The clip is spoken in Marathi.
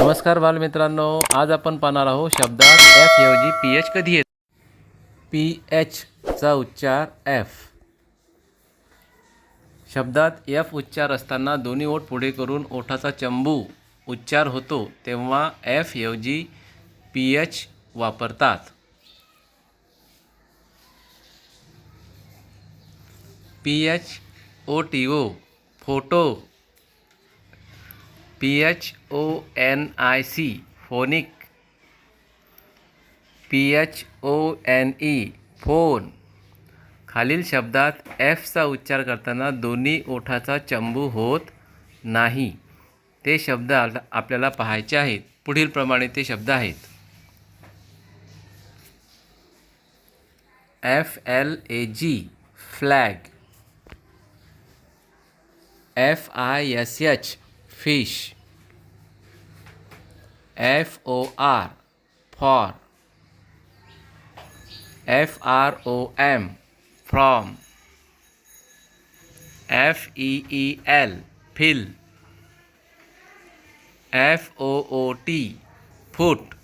नमस्कार बालमित्रांनो आज आपण पाहणार आहोत शब्दात एफ ऐवजी पी एच कधी येत? पी एचचा उच्चार एफ शब्दात एफ उच्चार असताना दोन्ही ओठ पुढे करून ओठाचा चंबू उच्चार होतो तेव्हा एफ ऐवजी पी एच वापरतात. P H O T O photo P H O N I C phonic. P H O N E phone. खालील शब्दात एफचा उच्चार करताना दोन्ही ओठाचा चंबू होत नाही. ते शब्द आपल्याला पाहायचे आहेत. पुढीलप्रमाणे ते शब्द आहेत. F L A G flag. F I S H fish. F O R, for. F R O M, from. F E E L, fill. F O O T, foot.